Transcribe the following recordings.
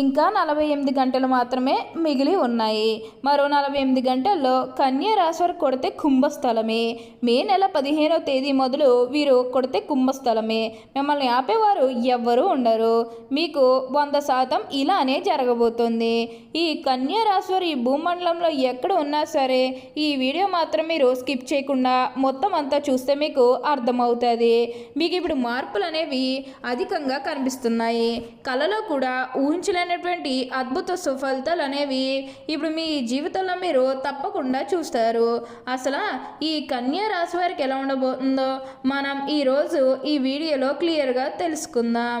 ఇంకా నలభై ఎనిమిది గంటలు మాత్రమే మిగిలి ఉన్నాయి. మరో నలభై ఎనిమిది గంటల్లో కన్యా రాశివారు కొడితే కుంభస్థలమే. మే నెల పదిహేనవ తేదీ మొదలు వీరు కొడితే కుంభస్థలమే. మిమ్మల్ని ఆపేవారు ఎవ్వరూ ఉండరు. మీకు వంద శాతం ఇలానే జరగబోతుంది. ఈ కన్యా రాశివారు ఈ భూమండలంలో ఎక్కడ ఉన్నా సరే ఈ వీడియో మాత్రం మీరు స్కిప్ చేయకుండా మొత్తం అంతా చూస్తే మీకు అర్థమవుతుంది. మీకు ఇప్పుడు మార్పులు అనేవి అధికంగా కనిపిస్తున్నాయి. కళలో కూడా ఊహించలేని ఊహించలేనటువంటి అద్భుత సుఫలితాలు అనేవి ఇప్పుడు మీ జీవితంలో మీరు తప్పకుండా చూస్తారు. అసలు ఈ కన్యా రాశి వారికి ఎలా ఉండబోతుందో మనం ఈరోజు ఈ వీడియోలో క్లియర్గా తెలుసుకుందాం.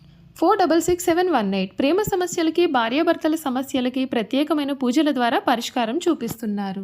four double six seven one eight ప్రేమ సమస్యలకి భార్యాభర్తల సమస్యలకి ప్రత్యేకమైన పూజల ద్వారా పరిష్కారం చూపిస్తున్నారు.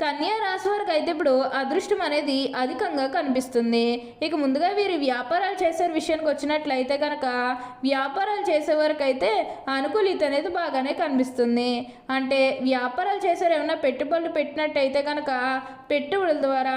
కన్యా రాశి వారికి అయితే ఇప్పుడు అదృష్టం అనేది అధికంగా కనిపిస్తుంది. ఇక ముందుగా వీరు వ్యాపారాలు చేసే విషయానికి వచ్చినట్లయితే కనుక వ్యాపారాలు చేసే వరకు అయితే అనుకూలిత అనేది బాగానే కనిపిస్తుంది. అంటే వ్యాపారాలు చేసారు ఏమైనా పెట్టుబడులు పెట్టినట్టయితే కనుక పెట్టుబడుల ద్వారా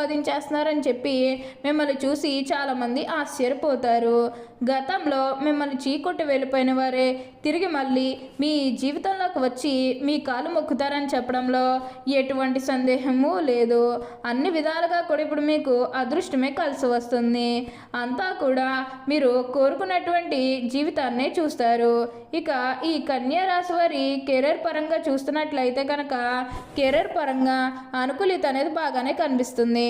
సంపాదించేస్తున్నారని చెప్పి మిమ్మల్ని చూసి చాలామంది ఆశ్చర్యపోతారు. గతంలో మిమ్మల్ని చీకొట్టి వెళ్ళిపోయిన వారే తిరిగి మళ్ళీ మీ జీవితంలోకి వచ్చి మీ కాలు మొక్కుతారని చెప్పడంలో ఎటువంటి సందేహము లేదు. అన్ని విధాలుగా కూడా ఇప్పుడు మీకు అదృష్టమే కలిసి వస్తుంది. అంతా కూడా మీరు కోరుకున్నటువంటి జీవితాన్నే చూస్తారు. ఇక ఈ కన్యా రాశి వారి కెరీర్ పరంగా చూస్తున్నట్లయితే కనుక కెరీర్ పరంగా అనుకూలిత అనేది బాగానే కనిపిస్తుంది.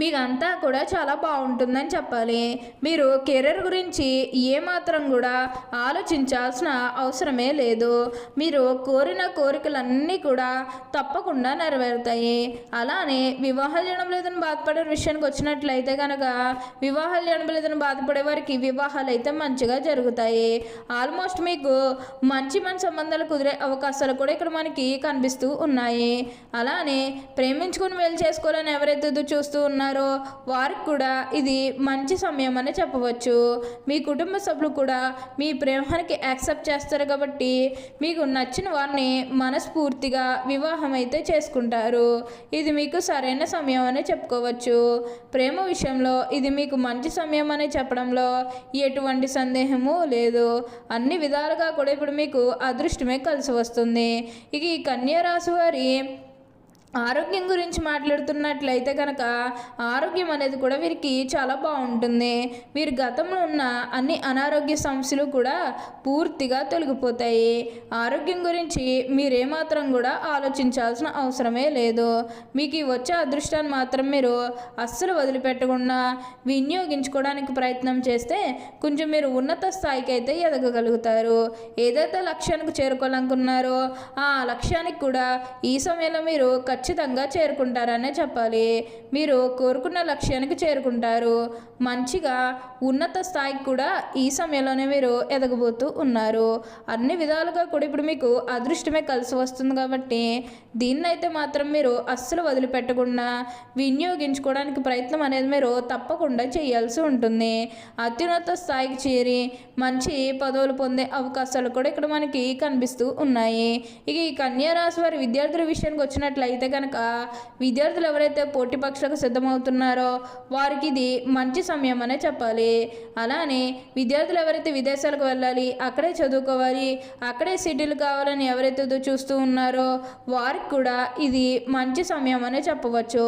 మీకంతా కూడా చాలా బాగుంటుందని చెప్పాలి. మీరు కెరీర్ గురించి ఏమాత్రం కూడా ఆలోచించాల్సిన అవసరమే లేదు. మీరు కోరిన కోరికలన్నీ కూడా తప్పకుండా నెరవేరుతాయి. అలానే వివాహాలు లేదని బాధపడే విషయానికి వచ్చినట్లయితే కనుక వివాహాలు చేయడం లేదని బాధపడే వారికి వివాహాలు అయితే మంచిగా జరుగుతాయి. ఆల్మోస్ట్ మీకు మంచి మంచి సంబంధాలు కుదిరే అవకాశాలు కూడా ఇక్కడ మనకి కనిపిస్తూ ఉన్నాయి. అలానే ప్రేమించుకుని వెళ్ళి చేసుకోవాలని ఎవరైతే చూస్తూ ఉన్నారు వారికి కూడా ఇది మంచి సమయం అని చెప్పవచ్చు. మీ కుటుంబ సభ్యులు కూడా మీ ప్రేమానికి యాక్సెప్ట్ చేస్తారు కాబట్టి మీకు నచ్చిన వారిని మనస్ఫూర్తిగా వివాహం అయితే చేసుకుంటారు. ఇది మీకు సరైన సమయం అని చెప్పుకోవచ్చు. ప్రేమ విషయంలో ఇది మీకు మంచి సమయం అని చెప్పడంలో ఎటువంటి సందేహము లేదు. అన్ని విధాలుగా కూడా ఇప్పుడు మీకు అదృష్టమే కలిసి వస్తుంది. ఇక ఈ కన్యా రాశి వారి ఆరోగ్యం గురించి మాట్లాడుతున్నట్లయితే కనుక ఆరోగ్యం అనేది కూడా వీరికి చాలా బాగుంటుంది. వీరి గతంలో ఉన్న అన్ని అనారోగ్య సమస్యలు కూడా పూర్తిగా తొలగిపోతాయి. ఆరోగ్యం గురించి మీరేమాత్రం కూడా ఆలోచించాల్సిన అవసరమే లేదు. మీకు ఈ వచ్చే అదృష్టాన్ని మాత్రం మీరు అస్సలు వదిలిపెట్టకుండా వినియోగించుకోవడానికి ప్రయత్నం చేస్తే కొంచెం మీరు ఉన్నత స్థాయికి అయితే ఎదగగలుగుతారు. ఏదైతే లక్ష్యానికి చేరుకోవాలనుకున్నారో ఆ లక్ష్యానికి కూడా ఈ సమయంలో మీరు ఖచ్చితంగా ఖచ్చితంగా చేరుకుంటారనే చెప్పాలి. మీరు కోరుకున్న లక్ష్యానికి చేరుకుంటారు. మంచిగా ఉన్నత స్థాయికి కూడా ఈ సమయంలోనే మీరు ఎదగబోతూ ఉన్నారు. అన్ని విధాలుగా కూడా ఇప్పుడు మీకు అదృష్టమే కలిసి వస్తుంది కాబట్టి దీన్నైతే మాత్రం మీరు అస్సలు వదిలిపెట్టకుండా వినియోగించుకోవడానికి ప్రయత్నం అనేది మీరు తప్పకుండా చేయాల్సి ఉంటుంది. అత్యున్నత స్థాయికి చేరి మంచి పదవులు పొందే అవకాశాలు కూడా ఇక్కడ మనకి కనిపిస్తూ ఉన్నాయి. ఇక ఈ కన్యారాశి వారి విద్యార్థుల విషయానికి వచ్చినట్లయితే కనుక విద్యార్థులు ఎవరైతే పోటీ పరీక్షలకు సిద్ధమవుతున్నారో వారికి ఇది మంచి సమయం అనే చెప్పాలి. అలానే విద్యార్థులు ఎవరైతే విదేశాలకు వెళ్ళాలి అక్కడే చదువుకోవాలి అక్కడే సిటీలు కావాలని ఎవరైతే చూస్తూ ఉన్నారో వారికి కూడా ఇది మంచి సమయం అనే చెప్పవచ్చు.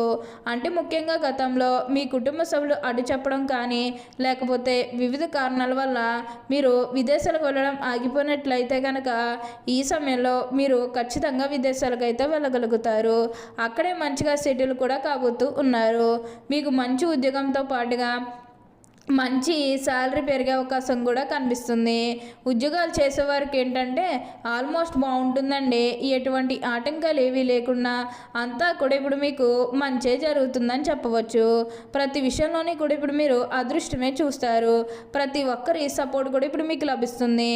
అంటే ముఖ్యంగా గతంలో మీ కుటుంబ సభ్యులు అడ్డు చెప్పడం కానీ లేకపోతే వివిధ కారణాల వల్ల మీరు విదేశాలకు వెళ్ళడం ఆగిపోయినట్లయితే కనుక ఈ సమయంలో మీరు ఖచ్చితంగా విదేశాలకు అయితే వెళ్ళగలుగుతారు. అక్కడే మంచిగా సెటిల్ కూడా కాబోతూ ఉన్నారు. మీకు మంచి ఉద్యోగంతో పాటుగా మంచి శాలరీ పెరిగే అవకాశం కూడా కనిపిస్తుంది. ఉద్యోగాలు చేసేవారికి ఏంటంటే ఆల్మోస్ట్ బాగుంటుందండి. ఎటువంటి ఆటంకాలు ఏవీ లేకుండా అంతా కూడా ఇప్పుడు మీకు మంచే జరుగుతుందని చెప్పవచ్చు. ప్రతి విషయంలోని కూడా ఇప్పుడు మీరు అదృష్టమే చూస్తారు. ప్రతి ఒక్కరి సపోర్ట్ కూడా ఇప్పుడు మీకు లభిస్తుంది.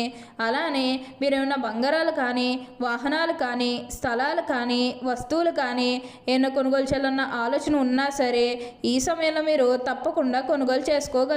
అలానే మీరు ఏమైనా బంగారాలు కానీ వాహనాలు కానీ స్థలాలు కానీ వస్తువులు కానీ ఏమైనా కొనుగోలు చేయాలన్న ఆలోచన ఉన్నా సరే ఈ సమయంలో మీరు తప్పకుండా కొనుగోలు చేసుకోగలరు.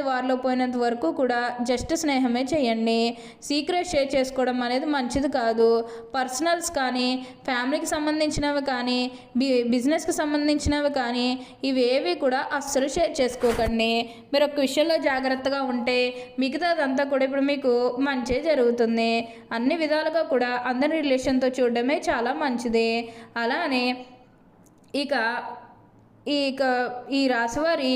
వారిలో పోయినంత వరకు కూడా జస్ట్ స్నేహమే చేయండి. సీక్రెట్ షేర్ చేసుకోవడం అనేది మంచిది కాదు. పర్సనల్స్ కానీ ఫ్యామిలీకి సంబంధించినవి కానీ బి బిజినెస్కి సంబంధించినవి కానీ ఇవేవి కూడా అస్సలు షేర్ చేసుకోకండి. మీరు ఒక విషయంలో జాగ్రత్తగా ఉంటే మిగతాదంతా కూడా ఇప్పుడు మీకు మంచి జరుగుతుంది. అన్ని విధాలుగా కూడా అందరి రిలేషన్తో చూడడమే చాలా మంచిది. అలానే ఇక ఇక ఈ రాశివారి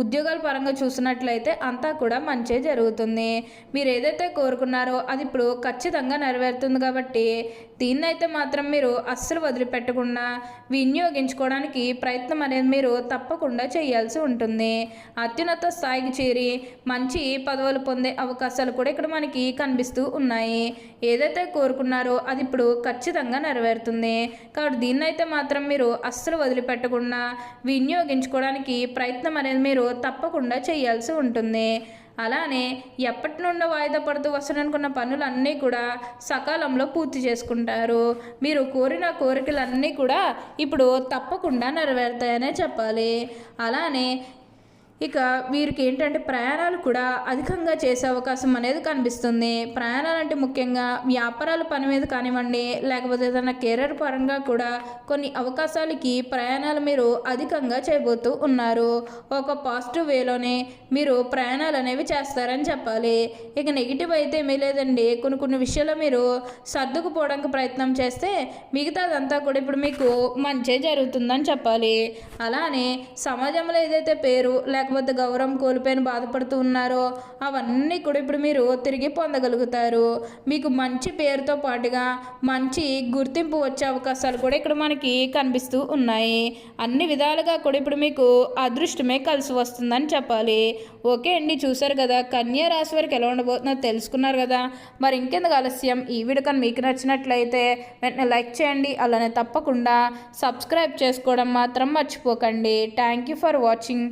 ఉద్యోగాల పరంగా చూసినట్లయితే అంతా కూడా మంచే జరుగుతుంది. మీరు ఏదైతే కోరుకున్నారో అది ఇప్పుడు ఖచ్చితంగా నెరవేరుతుంది కాబట్టి దీన్నైతే మాత్రం మీరు అస్సలు వదిలిపెట్టకుండా వినియోగించుకోవడానికి ప్రయత్నం అనేది మీరు తప్పకుండా చేయాల్సి ఉంటుంది. అత్యున్నత స్థాయికి చేరి మంచి పదవులు పొందే అవకాశాలు కూడా ఇక్కడ మనకి కనిపిస్తూ ఉన్నాయి. ఏదైతే కోరుకున్నారో అది ఇప్పుడు ఖచ్చితంగా నెరవేరుతుంది. కాబట్టి దీన్నైతే మాత్రం మీరు అస్సలు వదిలిపెట్టకుండా వినియోగించుకోవడానికి ప్రయత్నం అనేది మీరు మీరు తప్పకుండా చేయాల్సి ఉంటుంది. అలానే ఎప్పటి నుండో వాయిదా పడుతూ వస్తారనుకున్న పనులన్నీ కూడా సకాలంలో పూర్తి చేసుకుంటారు. మీరు కోరిన కోరికలన్నీ కూడా ఇప్పుడు తప్పకుండా నెరవేరుతాయనే చెప్పాలి. అలానే ఇక వీరికి ఏంటంటే ప్రయాణాలు కూడా అధికంగా చేసే అవకాశం అనేది కనిపిస్తుంది. ప్రయాణాలు అంటే ముఖ్యంగా వ్యాపారాల పని మీద కానివ్వండి లేకపోతే ఏదైనా కెరీర్ పరంగా కూడా కొన్ని అవకాశాలకి ప్రయాణాలు మీరు అధికంగా చేయబోతూ ఉన్నారు. ఒక పాజిటివ్ వేలోనే మీరు ప్రయాణాలు అనేవి చేస్తారని చెప్పాలి. ఇక నెగిటివ్ అయితే ఏమీ లేదండి. కొన్ని కొన్ని విషయాలు మీరు సర్దుకుపోవడానికి ప్రయత్నం చేస్తే మిగతాదంతా కూడా ఇప్పుడు మీకు మంచే జరుగుతుందని చెప్పాలి. అలానే సమాజంలో ఏదైతే పేరు లేక లేకపోతే గౌరవం కోల్పోయిన బాధపడుతూ ఉన్నారో అవన్నీ కూడా ఇప్పుడు మీరు తిరిగి పొందగలుగుతారు. మీకు మంచి పేరుతో పాటుగా మంచి గుర్తింపు వచ్చే అవకాశాలు కూడా ఇక్కడ మనకి కనిపిస్తూ ఉన్నాయి. అన్ని విధాలుగా కూడా ఇప్పుడు మీకు అదృష్టమే కలిసి వస్తుందని చెప్పాలి. ఓకే అండి చూసారు కదా కన్యా రాశి వారికి ఎలా ఉండబోతుందో తెలుసుకున్నారు కదా. మరి ఇంకెందుకు ఆలస్యం? ఈ వీడియో కానీ మీకు నచ్చినట్లయితే వెంటనే లైక్ చేయండి అలానే తప్పకుండా సబ్స్క్రైబ్ చేసుకోవడం మాత్రం మర్చిపోకండి. Thank you for watching.